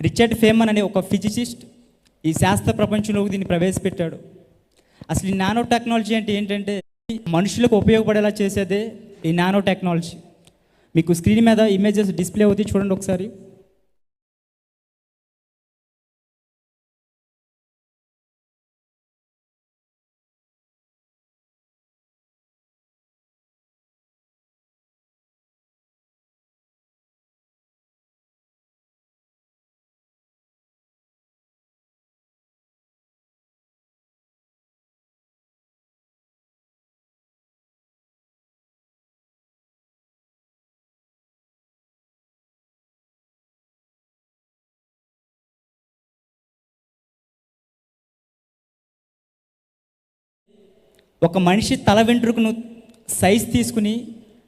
Richard ఫేమన్ అనే ఒక physicist ఈ శాస్త్ర ప్రపంచంలోకి దీన్ని ప్రవేశపెట్టాడు. అసలు ఈ నానో టెక్నాలజీ అంటే ఏంటంటే మనుషులకు ఉపయోగపడేలా చేసేదే ఈ నానో టెక్నాలజీ మీకు స్క్రీన్ మీద ఇమేజెస్ డిస్ప్లే అవుతాయి చూడండి ఒకసారి. ఒక మనిషి తల వెంట్రుకను సైజ్ తీసుకుని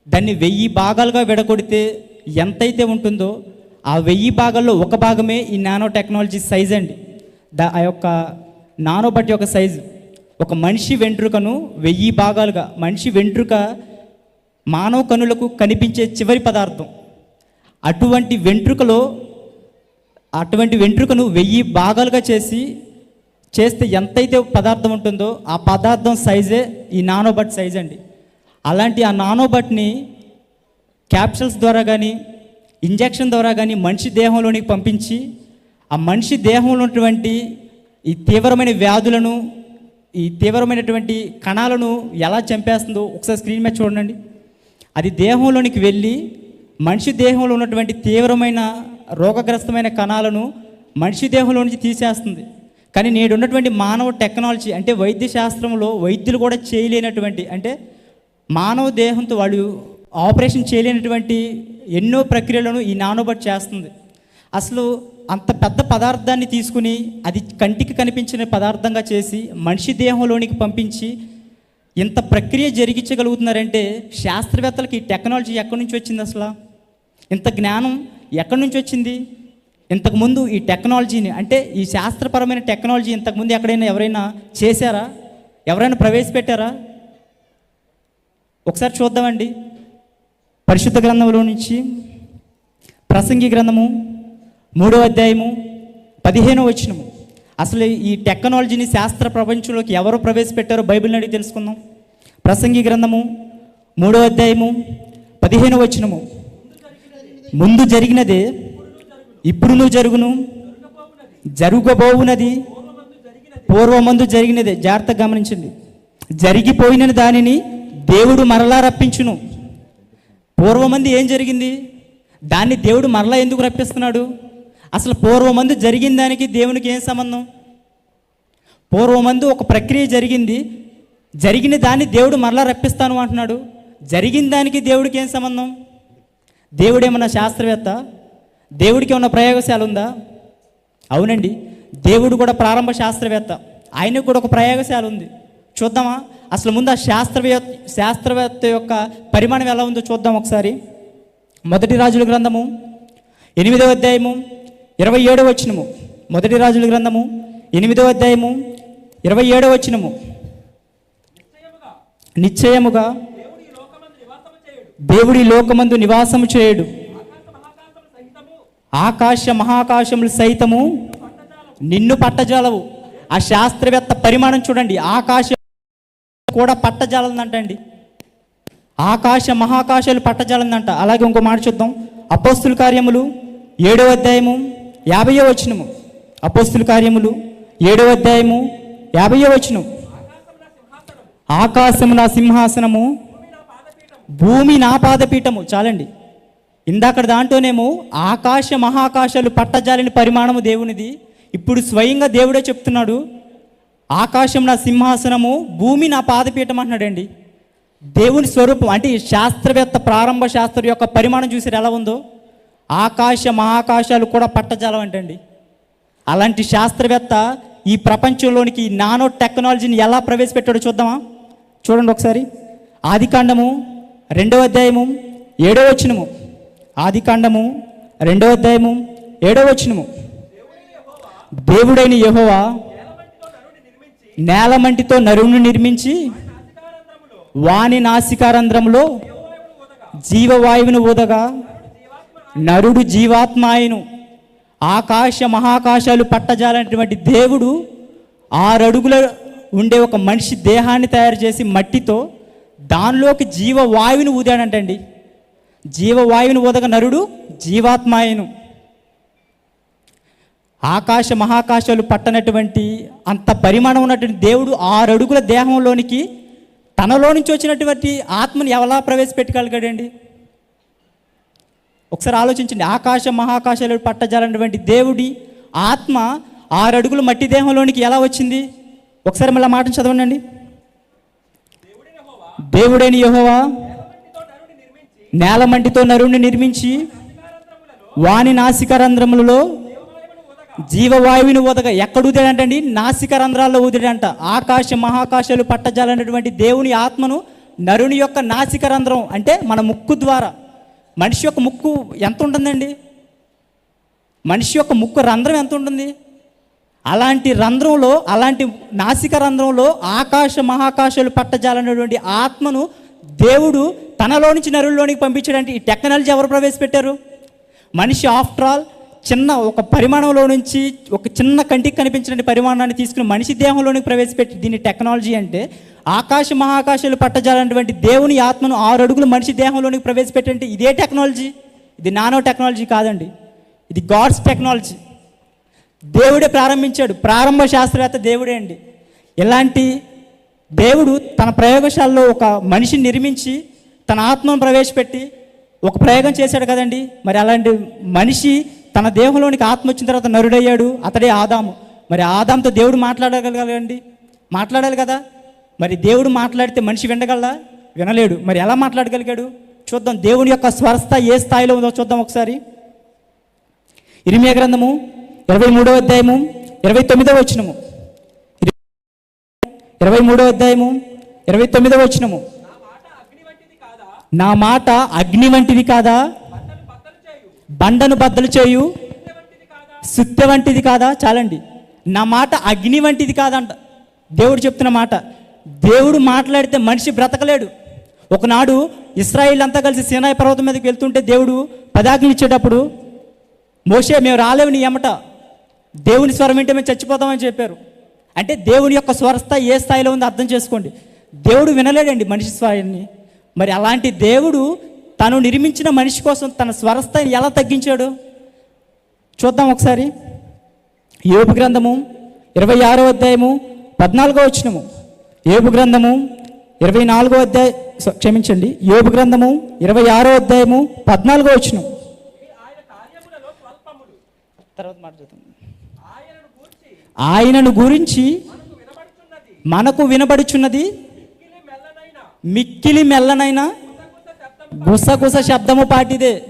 దాన్ని వెయ్యి భాగాలుగా విడగొడితే ఎంతైతే ఉంటుందో ఆ వెయ్యి భాగాల్లో ఒక భాగమే ఈ నానో టెక్నాలజీ సైజ్ అండి. దా ఆ యొక్క నానో బట్టి యొక్క సైజు. ఒక మనిషి వెంట్రుకను వెయ్యి భాగాలుగా మనిషి వెంట్రుక మానవ కనులకు కనిపించే చివరి పదార్థం. అటువంటి వెంట్రుకలో అటువంటి వెంట్రుకను వెయ్యి భాగాలుగా చేసి చేస్తే ఎంతైతే పదార్థం ఉంటుందో ఆ పదార్థం సైజే ఈ నానోబట్ సైజ్ అండి. అలాంటి ఆ నానోబట్ని క్యాప్సూల్స్ ద్వారా కానీ ఇంజెక్షన్ ద్వారా కానీ మనిషి దేహంలోనికి పంపించి ఆ మనిషి దేహంలో ఉన్నటువంటి ఈ తీవ్రమైన వ్యాధులను ఈ తీవ్రమైనటువంటి కణాలను ఎలా చంపేస్తుందో ఒకసారి స్క్రీన్ మీద చూడండి. అది దేహంలోనికి వెళ్ళి మనిషి దేహంలో ఉన్నటువంటి తీవ్రమైన రోగగ్రస్తమైన కణాలను మనిషి దేహంలో నుంచి తీసేస్తుంది. కానీ నేడు ఉన్నటువంటి మానవ టెక్నాలజీ అంటే వైద్య శాస్త్రంలో వైద్యులు కూడా చేయలేనటువంటి అంటే మానవ దేహంతో వాళ్ళు ఆపరేషన్ చేయలేనటువంటి ఎన్నో ప్రక్రియలను ఈ నానోబట్ చేస్తుంది. అసలు అంత పెద్ద పదార్థాన్ని తీసుకుని అది కంటికి కనిపించిన పదార్థంగా చేసి మనిషి దేహంలోనికి పంపించి ఇంత ప్రక్రియ జరిగించగలుగుతున్నారంటే శాస్త్రవేత్తలకి ఈ టెక్నాలజీ ఎక్కడి నుంచి వచ్చింది అసలు? ఇంత జ్ఞానం ఎక్కడి నుంచి వచ్చింది? ఇంతకుముందు ఈ టెక్నాలజీని అంటే ఈ శాస్త్రపరమైన టెక్నాలజీ ఇంతకుముందు ఎక్కడైనా ఎవరైనా చేశారా? ఎవరైనా ప్రవేశపెట్టారా? ఒకసారి చూద్దామండి. పరిశుద్ధ గ్రంథంలో నుంచి ప్రసంగి గ్రంథము మూడో అధ్యాయము పదిహేనో వచనము. అసలు ఈ టెక్నాలజీని శాస్త్ర ప్రపంచంలోకి ఎవరు ప్రవేశపెట్టారో బైబిల్ని అడిగి తెలుసుకుందాం. ప్రసంగి గ్రంథము మూడో అధ్యాయము పదిహేనో వచనము. ముందు జరిగినదే ఇప్పుడును జరుగును? జరుగబోవునది. పూర్వమందు జరిగినదే. జాగ్రత్తగా గమనించండి. జరిగిపోయిన దానిని దేవుడు మరలా రప్పించును. పూర్వమంది ఏం జరిగింది? దాన్ని దేవుడు మరలా ఎందుకు రప్పిస్తున్నాడు? అసలు పూర్వమందు జరిగిన దానికి దేవునికి ఏం సంబంధం? పూర్వమందు ఒక ప్రక్రియ జరిగింది. జరిగిన దాన్ని దేవుడు మరలా రప్పిస్తాను అంటున్నాడు. జరిగిన దానికి దేవుడికి ఏం సంబంధం? దేవుడేమన్నా శాస్త్రవేత్త? దేవుడికి ఉన్న ప్రయోగశాల ఉందా? అవునండి. దేవుడు కూడా ప్రారంభ శాస్త్రవేత్త. ఆయనకు కూడా ఒక ప్రయోగశాల ఉంది. చూద్దామా? అసలు ముందు ఆ శాస్త్రవేత్త శాస్త్రవేత్త యొక్క పరిమాణం ఎలా ఉందో చూద్దాం ఒకసారి. మొదటి రాజుల గ్రంథము ఎనిమిదవ అధ్యాయము ఇరవై ఏడవ వచ్చినము మొదటి రాజుల గ్రంథము ఎనిమిదవ అధ్యాయము ఇరవై ఏడవ వచ్చినము నిశ్చయముగా దేవుడి లోకమందు నివాసము చేయడు. ఆకాశ మహాకాశములు సైతము నిన్ను పట్టజాలవు. ఆ శాస్త్రవేత్త పరిమాణం చూడండి. ఆకాశం కూడా పట్టజాలందంటండి ఆకాశ మహాకాశాలు పట్టజాలందంట అలాగే ఇంకో మాట చూద్దాం. అపోస్తుల కార్యములు ఏడవ అధ్యాయము యాభయో వచనము. అపోస్తుల కార్యములు ఏడవ అధ్యాయము యాభయో వచనం. ఆకాశము నా సింహాసనము భూమి నా పాదపీఠము. చాలండి. ఇందాక దాంట్లోనేమో ఆకాశ మహాకాశాలు పట్టజాలిన పరిమాణము దేవునిది. ఇప్పుడు స్వయంగా దేవుడే చెప్తున్నాడు ఆకాశం నా సింహాసనము భూమి నా పాదపీఠం అంటున్నాడండి. దేవుని స్వరూపం అంటే శాస్త్రవేత్త ప్రారంభ శాస్త్రం యొక్క పరిమాణం చూసారు ఎలా ఉందో? ఆకాశ మహాకాశాలు కూడా పట్టజాలం అంటండి. అలాంటి శాస్త్రవేత్త ఈ ప్రపంచంలోనికి నానో టెక్నాలజీని ఎలా ప్రవేశపెట్టాడో చూద్దామా? చూడండి ఒకసారి. ఆదికాండము రెండవ అధ్యాయము ఏడవ వచనము. ఆదికాండము రెండవ అధ్యాయము ఏడవ వచనము. దేవుడైన యెహోవా నేలమంటితో నరువును నిర్మించి వాణి నాసికారంధ్రములో జీవవాయువును ఊదగా నరుడు జీవాత్మాయను ఆకాశ మహాకాశాలు పట్టజాలనేటువంటి దేవుడు ఆరడుగుల ఉండే ఒక మనిషి దేహాన్ని తయారు చేసి మట్టితో దానిలోకి జీవవాయువుని ఊదాడంటండి. జీవవాయువును ఊదగ నరుడు జీవాత్మాయను. ఆకాశ మహాకాశాలు పట్టనటువంటి అంత పరిమాణం ఉన్నటువంటి దేవుడు ఆరు అడుగుల దేహంలోనికి తనలో నుంచి వచ్చినటువంటి ఆత్మని ఎలా ప్రవేశపెట్టగలిగాడండి ఒకసారి ఆలోచించండి. ఆకాశ మహాకాశాలు పట్టజాలన్నటువంటి దేవుడి ఆత్మ ఆరు అడుగుల మట్టి దేహంలోనికి ఎలా వచ్చింది? ఒకసారి మళ్ళీ మాటను చదవండి. దేవుడైన యహోవా. నేల మంటితో నరుణ్ణి నిర్మించి వాని నాసిక రంధ్రములలో జీవవాయువుని ఊదగా ఎక్కడ ఊదాడంటండి? నాసిక రంధ్రాల్లో ఊదాడంట. ఆకాశ మహాకాశాలు పట్టజాలనేటువంటి దేవుని ఆత్మను నరుని యొక్క నాసిక రంధ్రం అంటే మన ముక్కు ద్వారా. మనిషి యొక్క ముక్కు ఎంత ఉంటుందండి? మనిషి యొక్క ముక్కు రంధ్రం ఎంత ఉంటుంది? అలాంటి రంధ్రంలో అలాంటి నాసిక రంధ్రంలో ఆకాశ మహాకాశాలు పట్టజాలనేటువంటి ఆత్మను దేవుడు తనలో నుంచి నరుల్లోనికి పంపించడానికి ఈ టెక్నాలజీ ఎవరు ప్రవేశపెట్టారు? మనిషి ఆఫ్టర్ ఆల్ చిన్న ఒక పరిమాణంలో నుంచి ఒక చిన్న కంటికి కనిపించిన పరిమాణాన్ని తీసుకుని మనిషి దేహంలోనికి ప్రవేశపెట్టి దీన్ని టెక్నాలజీ అంటే ఆకాశ మహాకాశాలు పట్టజాలన్నటువంటి దేవుని ఆత్మను ఆరు అడుగులు మనిషి దేహంలోనికి ప్రవేశపెట్టంటే ఇదే టెక్నాలజీ? ఇది నానో టెక్నాలజీ కాదండి. ఇది గాడ్స్ టెక్నాలజీ. దేవుడే ప్రారంభించాడు. ప్రారంభ శాస్త్రవేత్త దేవుడే అండి. ఇలాంటి దేవుడు తన ప్రయోగశాలలో ఒక మనిషిని నిర్మించి తన ఆత్మను ప్రవేశపెట్టి ఒక ప్రయోగం చేశాడు కదండి. మరి అలాంటి మనిషి తన దేహంలోనికి ఆత్మ వచ్చిన తర్వాత నరుడయ్యాడు అతడే ఆదాము. మరి ఆదాంతో దేవుడు మాట్లాడగలగలండి? మాట్లాడాలి కదా? మరి దేవుడు మాట్లాడితే మనిషి వినగలడా? వినలేడు. మరి ఎలా మాట్లాడగలిగాడు? చూద్దాం. దేవుని యొక్క స్వరస్థ ఏ స్థాయిలో ఉందో చూద్దాం ఒకసారి. ఇరిమియా గ్రంథము ఇరవై మూడవ అధ్యాయము ఇరవై తొమ్మిదవ వచ్చినము ఇరవై మూడో అధ్యాయము ఇరవై తొమ్మిదవ వచ్చినము నా మాట అగ్ని వంటిది కాదా? బండను బద్దలు చేయు. సుత్తె వంటిది కాదా? చాలండి. నా మాట అగ్ని వంటిది కాదంట. దేవుడు చెప్తున్న మాట. దేవుడు మాట్లాడితే మనిషి బ్రతకలేడు. ఒకనాడు ఇస్రాయిల్ అంతా కలిసి సీనాయి పర్వతం మీదకి వెళ్తుంటే దేవుడు పదాగ్ని ఇచ్చేటప్పుడు మోసే మేము రాలేవు నీ ఎమట దేవుని స్వరం వింటే మేము చచ్చిపోతామని చెప్పారు. అంటే దేవుని యొక్క స్వరస్థాయి ఏ స్థాయిలో ఉందో అర్థం చేసుకోండి. దేవుడు వినలేడండి మనిషి స్వరాన్ని. మరి అలాంటి దేవుడు తను నిర్మించిన మనిషి కోసం తన స్వరస్థాయిని ఎలా తగ్గించాడు? చూద్దాం ఒకసారి. యోపు గ్రంథము ఇరవై ఆరో అధ్యాయము పద్నాలుగో వచ్చినము యోపు గ్రంథము ఇరవై నాలుగో అధ్యాయ క్షమించండి. యోపు గ్రంథము ఇరవై ఆరో అధ్యాయము పద్నాలుగో వచ్చినం తర్వాత మాట చదువుతాం. ఆయనను గురించి మనకు వినబడుచున్నది? మిక్కిలి మెల్లనైనా గుసగుస శబ్దము పాటిదే.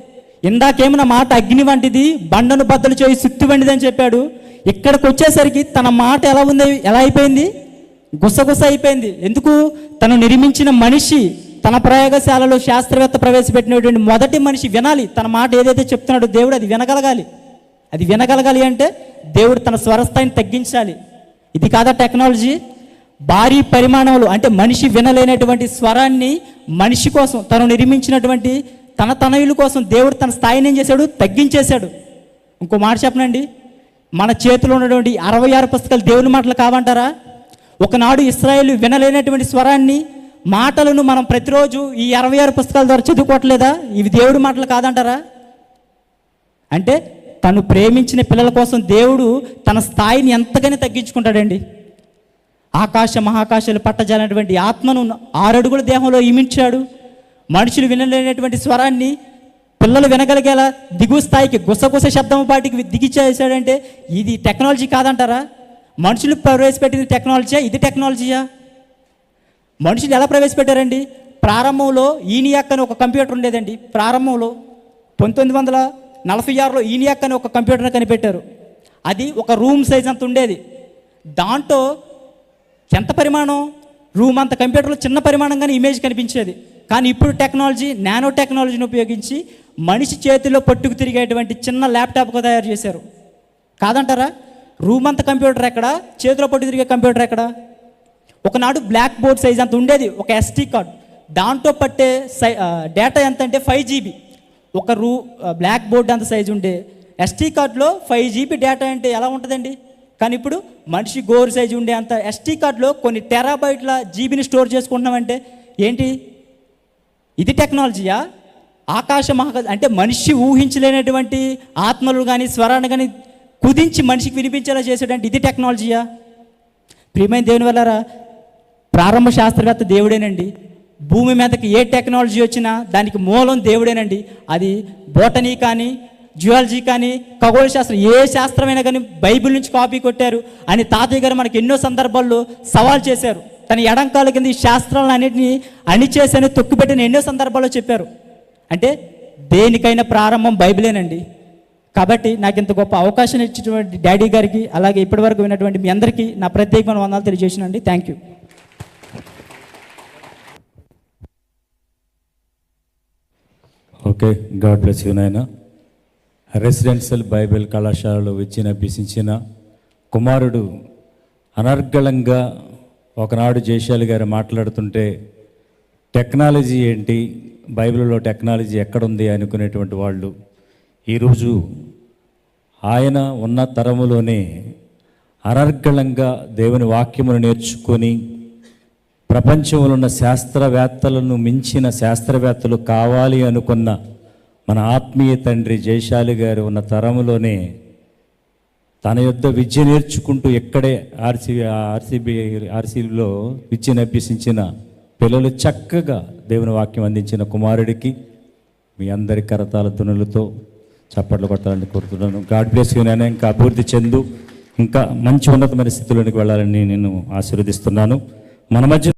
ఇందాకేమన్న మాట అగ్ని వంటిది బండను బద్దలు చేయి సుత్తి వంటిది అని చెప్పాడు. ఇక్కడికి వచ్చేసరికి తన మాట ఎలా ఉంది ఎలా అయిపోయింది? గుసగుస అయిపోయింది. ఎందుకు? తను నిర్మించిన మనిషి తన ప్రయోగశాలలో శాస్త్రవేత్త ప్రవేశపెట్టినటువంటి మొదటి మనిషి వినాలి. తన మాట ఏదైతే చెప్తున్నాడో దేవుడు అది వినగలగాలి. అది వినగలగాలి అంటే దేవుడు తన స్వరస్థాయిని తగ్గించాలి. ఇది కాదా టెక్నాలజీ? భారీ పరిమాణంలో అంటే మనిషి వినలేనటువంటి స్వరాన్ని మనిషి కోసం తను నిర్మించినటువంటి తన తనయుల కోసం దేవుడు తన స్థాయిని ఏం చేశాడు? తగ్గించేశాడు. ఇంకో మాట చెప్పనండి. మన చేతిలో ఉన్నటువంటి అరవై ఆరు పుస్తకాలు దేవుని మాటలు కావంటారా? ఒకనాడు ఇస్రాయేల్ వినలేనటువంటి స్వరాన్ని మాటలను మనం ప్రతిరోజు ఈ అరవై ఆరు పుస్తకాల ద్వారా చదువుకోవట్లేదా? ఇవి దేవుడి మాటలు కాదంటారా? అంటే తను ప్రేమించిన పిల్లల కోసం దేవుడు తన స్థాయిని ఎంతగానే తగ్గించుకుంటాడండి. ఆకాశ మహాకాశాలు పట్టజాలన్నటువంటి ఆత్మను ఆరడుగుల దేహంలో ఇమించాడు. మనుషులు వినలేనటువంటి స్వరాన్ని పిల్లలు వినగలిగేలా దిగువ స్థాయికి గుసగుస శబ్దం పాటికి దిగిచ్చేసాడంటే ఇది టెక్నాలజీ కాదంటారా? మనుషులు ప్రవేశపెట్టిన టెక్నాలజీయా? ఇది టెక్నాలజీయా? మనుషులు ఎలా ప్రవేశపెట్టారండి? ప్రారంభంలో ఈనియాక్ అని ఒక కంప్యూటర్ ఉండేదండి. ప్రారంభంలో పంతొమ్మిది వందల నలభై ఆరులో ఈనియాక్ అని ఒక కంప్యూటర్ కనిపెట్టారు. అది ఒక రూమ్ సైజ్ అంత ఉండేది. దాంట్లో ఎంత పరిమాణం? రూమ్ అంత కంప్యూటర్లో చిన్న పరిమాణంగానే ఇమేజ్ కనిపించేది. కానీ ఇప్పుడు టెక్నాలజీ నానో టెక్నాలజీని ఉపయోగించి మనిషి చేతిలో పట్టుకు తిరిగేటువంటి చిన్న ల్యాప్టాప్గా తయారు చేశారు. కాదంటారా? రూమ్ అంత కంప్యూటర్ ఎక్కడ? చేతిలో పట్టు తిరిగే కంప్యూటర్ ఎక్కడ? ఒకనాడు బ్లాక్ బోర్డ్ సైజ్ అంత ఉండేది ఒక ఎస్టీ కార్డ్. దాంట్లో పట్టే సై డేటా ఎంత అంటే ఫైవ్ జీబీ. ఒక రూ బ్లాక్ బోర్డ్ అంత సైజు ఉండే. ఎస్టీ కార్డులో ఫైవ్ జీబీ డేటా అంటే ఎలా ఉంటుందండి? కానీ ఇప్పుడు మనిషి గోరు సైజు ఉండే అంత ఎస్టీ కార్డులో కొన్ని టెరాబైట్ల జీబీని స్టోర్ చేసుకుంటున్నామంటే ఏంటి? ఇది టెక్నాలజీయా ఆకాశ మహ అంటే మనిషి ఊహించలేనటువంటి ఆత్మలు కానీ స్వరాన్ని కానీ కుదించి మనిషికి వినిపించేలా చేసేటంటే ఇది టెక్నాలజీయా ప్రియమైన దేవుని వల్లరా ప్రారంభ శాస్త్రవేత్త దేవుడేనండి. భూమి మీదకి ఏ టెక్నాలజీ వచ్చినా దానికి మూలం దేవుడేనండి. అది బోటనీ కానీ జియాలజీ కానీ ఖగోళ శాస్త్రం ఏ శాస్త్రమైనా కానీ బైబిల్ నుంచి కాపీ కొట్టారు. అని తాతయ్య గారు మనకి ఎన్నో సందర్భాల్లో సవాల్ చేశారు. తన ఎడంకాల కింద ఈ శాస్త్రాలను అన్నింటినీ అణిచేసని తొక్కుపెట్టిన ఎన్నో సందర్భాల్లో చెప్పారు. అంటే దేనికైనా ప్రారంభం బైబిలేనండి. కాబట్టి నాకు ఇంత గొప్ప అవకాశం ఇచ్చినటువంటి డాడీ గారికి అలాగే ఇప్పటివరకు విన్నటువంటి మీ అందరికీ నా ప్రత్యేకమైన వందనాలు తెలియజేసినండి thank you okay God bless you నాయన. రెసిడెన్షియల్ బైబిల్ కళాశాలలో వచ్చి అభ్యసించిన కుమారుడు అనర్గళంగా ఒకనాడు జయశాలి గారు మాట్లాడుతుంటే టెక్నాలజీ ఏంటి? బైబిల్లో టెక్నాలజీ ఎక్కడుంది? అనుకునేటువంటి వాళ్ళు ఈరోజు ఆయన ఉన్న తరములోనే అనర్గళంగా దేవుని వాక్యమును నేర్చుకొని ప్రపంచంలో ఉన్న శాస్త్రవేత్తలను మించిన శాస్త్రవేత్తలు కావాలి అనుకున్న మన ఆత్మీయ తండ్రి జయశాలి గారు ఉన్న తరములోనే తన యొద్ద విద్య నేర్చుకుంటూ ఎక్కడే ఆర్సీ ఆర్సీబీ ఆర్సీలో విద్యను అభ్యసించిన పిల్లలు చక్కగా దేవుని వాక్యం అందించిన కుమారుడికి మీ అందరి కరతాల దునులతో చప్పట్లు కొట్టాలని కోరుతున్నాను. గాడ్ బ్లెస్ యూ నేను ఇంకా అభివృద్ధి చెందు. ఇంకా మంచి ఉన్నతమైన స్థితిలోనికి వెళ్ళాలని నేను ఆశీర్వదిస్తున్నాను. మన మధ్య